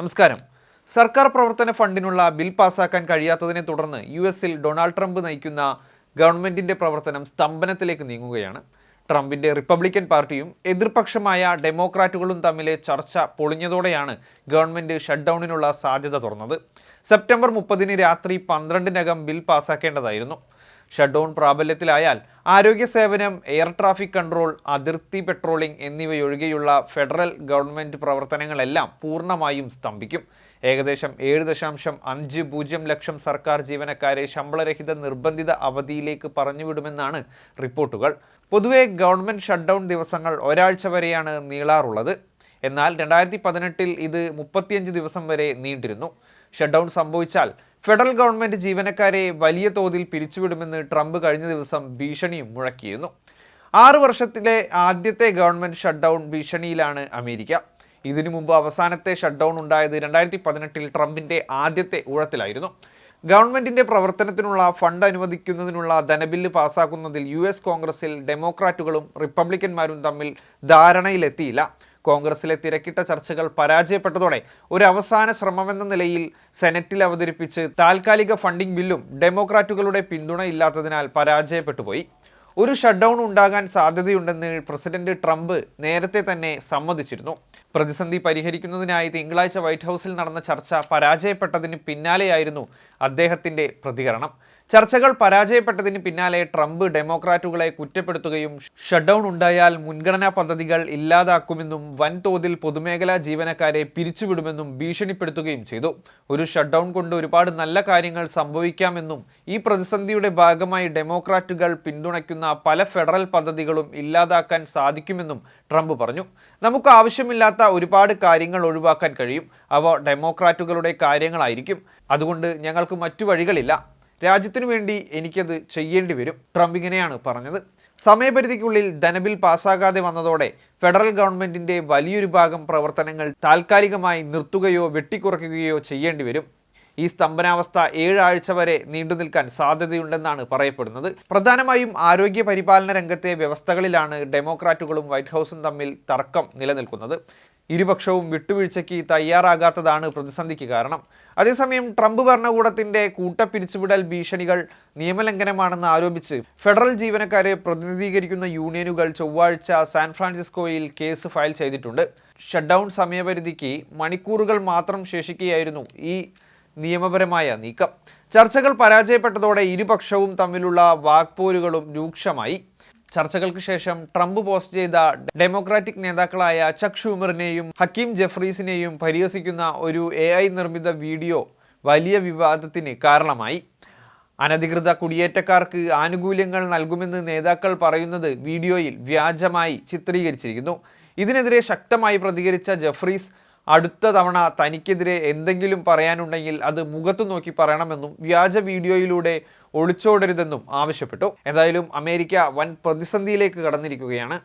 നമസ്കാരം. സർക്കാർ പ്രവർത്തന ഫണ്ടിനുള്ള ബിൽ പാസാക്കാൻ കഴിയാത്തതിനെ തുടർന്ന് യു എസിൽ ഡൊണാൾഡ് ട്രംപ് നയിക്കുന്ന ഗവൺമെന്റിന്റെ പ്രവർത്തനം സ്തംഭനത്തിലേക്ക് നീങ്ങുകയാണ്. ട്രംപിന്റെ റിപ്പബ്ലിക്കൻ പാർട്ടിയും എതിർപക്ഷമായ ഡെമോക്രാറ്റുകളും തമ്മിലെ ചർച്ച പൊളിഞ്ഞതോടെയാണ് ഗവൺമെന്റ് ഷട്ട് ഡൗണിനുള്ള സാധ്യത തുറന്നത്. സെപ്റ്റംബർ മുപ്പതിന് രാത്രി പന്ത്രണ്ടിനകം ബിൽ പാസാക്കേണ്ടതായിരുന്നു. ഷട്ട് ഡൗൺ പ്രാബല്യത്തിലായാൽ ആരോഗ്യ സേവനം എയർ ട്രാഫിക് കൺട്രോൾ അതിർത്തി പെട്രോളിംഗ് എന്നിവയൊഴികെയുള്ള ഫെഡറൽ ഗവൺമെന്റ് പ്രവർത്തനങ്ങളെല്ലാം പൂർണമായും സ്തംഭിക്കും. ഏകദേശം ഏഴ് ദശാംശം അഞ്ച് പൂജ്യം ലക്ഷം സർക്കാർ ജീവനക്കാരെ ശമ്പളരഹിത നിർബന്ധിത അവധിയിലേക്ക് പറഞ്ഞുവിടുമെന്നാണ് റിപ്പോർട്ടുകൾ. പൊതുവെ ഗവൺമെന്റ് ഷട്ട് ഡൗൺ ദിവസങ്ങൾ ഒരാഴ്ച വരെയാണ് നീളാറുള്ളത്. എന്നാൽ രണ്ടായിരത്തി പതിനെട്ടിൽ ഇത് മുപ്പത്തിയഞ്ച് ദിവസം വരെ നീണ്ടിരുന്നു. ഷട്ട് ഡൗൺ സംഭവിച്ചാൽ ഫെഡറൽ ഗവൺമെന്റ് ജീവനക്കാരെ വലിയ തോതിൽ പിരിച്ചുവിടുമെന്ന് ട്രംപ് കഴിഞ്ഞ ദിവസം ഭീഷണിയും മുഴക്കിയിരുന്നു. ആറ് വർഷത്തിലെ ആദ്യത്തെ ഗവൺമെന്റ് ഷട്ട് ഡൗൺ ഭീഷണിയിലാണ് അമേരിക്ക. ഇതിനു മുമ്പ് അവസാനത്തെ ഷട്ട് ഡൗൺ ഉണ്ടായത് രണ്ടായിരത്തി പതിനെട്ടിൽ ട്രംപിന്റെ ആദ്യത്തെ ഊഴത്തിലായിരുന്നു. ഗവൺമെന്റിന്റെ പ്രവർത്തനത്തിനുള്ള ഫണ്ട് അനുവദിക്കുന്നതിനുള്ള ധനബില്ല് പാസാക്കുന്നതിൽ യു എസ് കോൺഗ്രസിൽ ഡെമോക്രാറ്റുകളും റിപ്പബ്ലിക്കന്മാരും തമ്മിൽ ധാരണയിലെത്തിയില്ല. കോൺഗ്രസിലെ തിരക്കിട്ട ചർച്ചകൾ പരാജയപ്പെട്ടതോടെ ഒരു അവസാന ശ്രമമെന്ന നിലയിൽ സെനറ്റിൽ അവതരിപ്പിച്ച് താൽക്കാലിക ഫണ്ടിംഗ് ബില്ലും ഡെമോക്രാറ്റുകളുടെ പിന്തുണ ഇല്ലാത്തതിനാൽ പരാജയപ്പെട്ടുപോയി ഒരു ഷട്ട്ഡൗൺ ഉണ്ടാകാൻ സാധ്യതയുണ്ടെന്ന് പ്രസിഡന്റ് ട്രംപ് നേരത്തെ തന്നെ സമ്മതിച്ചിരുന്നു. പ്രതിസന്ധി പരിഹരിക്കുന്നതിനായി തിങ്കളാഴ്ച വൈറ്റ് ഹൗസിൽ നടന്ന ചർച്ച പരാജയപ്പെട്ടതിന് പിന്നാലെയായിരുന്നു അദ്ദേഹത്തിന്റെ പ്രതികരണം. ചർച്ചകൾ പരാജയപ്പെട്ടതിന് പിന്നാലെ ട്രംപ് ഡെമോക്രാറ്റുകളെ കുറ്റപ്പെടുത്തുകയും ഷട്ട് ഡൗൺ ഉണ്ടായാൽ മുൻഗണനാ പദ്ധതികൾ ഇല്ലാതാക്കുമെന്നും വൻതോതിൽ പൊതുമേഖലാ ജീവനക്കാരെ പിരിച്ചുവിടുമെന്നും ഭീഷണിപ്പെടുത്തുകയും ചെയ്തു. ഒരു ഷട്ട് ഡൗൺ കൊണ്ട് ഒരുപാട് നല്ല കാര്യങ്ങൾ സംഭവിക്കാമെന്നും ഈ പ്രതിസന്ധിയുടെ ഭാഗമായി ഡെമോക്രാറ്റുകൾ പിന്തുണയ്ക്കുന്ന പല ഫെഡറൽ പദ്ധതികളും ഇല്ലാതാക്കാൻ സാധിക്കുമെന്നും ട്രംപ് പറഞ്ഞു. നമുക്ക് ആവശ്യമില്ലാത്ത ഒരുപാട് കാര്യങ്ങൾ ഒഴിവാക്കാൻ കഴിയും. അവ ഡെമോക്രാറ്റുകളുടെ കാര്യങ്ങളായിരിക്കും. അതുകൊണ്ട് ഞങ്ങൾക്ക് മറ്റു വഴികളില്ല. രാജ്യത്തിനു വേണ്ടി എനിക്കത് ചെയ്യേണ്ടി വരും. ട്രംപ് ഇങ്ങനെയാണ് പറഞ്ഞത്. സമയപരിധിക്കുള്ളിൽ ധനബിൽ പാസ്സാകാതെ വന്നതോടെ ഫെഡറൽ ഗവൺമെന്റിന്റെ വലിയൊരു ഭാഗം പ്രവർത്തനങ്ങൾ താൽക്കാലികമായി നിർത്തുകയോ വെട്ടിക്കുറയ്ക്കുകയോ ചെയ്യേണ്ടി വരും. ഈ സ്തംഭനാവസ്ഥ ഏഴാഴ്ച വരെ നീണ്ടു നിൽക്കാൻ സാധ്യതയുണ്ടെന്നാണ് പറയപ്പെടുന്നത്. പ്രധാനമായും ആരോഗ്യ പരിപാലന രംഗത്തെ വ്യവസ്ഥകളിലാണ് ഡെമോക്രാറ്റുകളും വൈറ്റ് ഹൗസും തമ്മിൽ തർക്കം നിലനിൽക്കുന്നത്. ഇരുപക്ഷവും വിട്ടുവീഴ്ചയ്ക്ക് തയ്യാറാകാത്തതാണ് പ്രതിസന്ധിക്ക് കാരണം. അതേസമയം ട്രംപ് ഭരണകൂടത്തിന്റെ കൂട്ടപ്പിരിച്ചുവിടൽ ഭീഷണികൾ നിയമലംഘനമാണെന്ന് ആരോപിച്ച് ഫെഡറൽ ജീവനക്കാരെ പ്രതിനിധീകരിക്കുന്ന യൂണിയനുകൾ ചൊവ്വാഴ്ച സാൻ ഫ്രാൻസിസ്കോയിൽ കേസ് ഫയൽ ചെയ്തിട്ടുണ്ട്. ഷട്ട്ഡൗൺ സമയപരിധിക്ക് മണിക്കൂറുകൾ മാത്രം ശേഷിക്കുകയായിരുന്നു ഈ നിയമപരമായ നീക്കം. ചർച്ചകൾ പരാജയപ്പെട്ടതോടെ ഇരുപക്ഷവും തമ്മിലുള്ള വാക്പോരുകളും രൂക്ഷമായി. ചർച്ചകൾക്ക് ശേഷം ട്രംപ് പോസ്റ്റ് ചെയ്ത ഡെമോക്രാറ്റിക് നേതാക്കളായ ചക് ഷൂമറിനെയും ഹക്കീം ജെഫ്രീസിനെയും പരിഹസിക്കുന്ന ഒരു എ നിർമ്മിത വീഡിയോ വലിയ വിവാദത്തിന് കാരണമായി. അനധികൃത കുടിയേറ്റക്കാർക്ക് ആനുകൂല്യങ്ങൾ നൽകുമെന്ന് നേതാക്കൾ പറയുന്നത് വീഡിയോയിൽ വ്യാജമായി ചിത്രീകരിച്ചിരിക്കുന്നു. ഇതിനെതിരെ ശക്തമായി പ്രതികരിച്ച ജഫ്രീസ് അടുത്ത തവണ തനിക്കെതിരെ എന്തെങ്കിലും പറയാനുണ്ടെങ്കിൽ അത് മുഖത്തു നോക്കി പറയണമെന്നും വ്യാജ വീഡിയോയിലൂടെ ഒളിച്ചോടരുതെന്നും ആവശ്യപ്പെട്ടു. എന്തായാലും അമേരിക്ക വൻ പ്രതിസന്ധിയിലേക്ക് കടന്നിരിക്കുകയാണ്.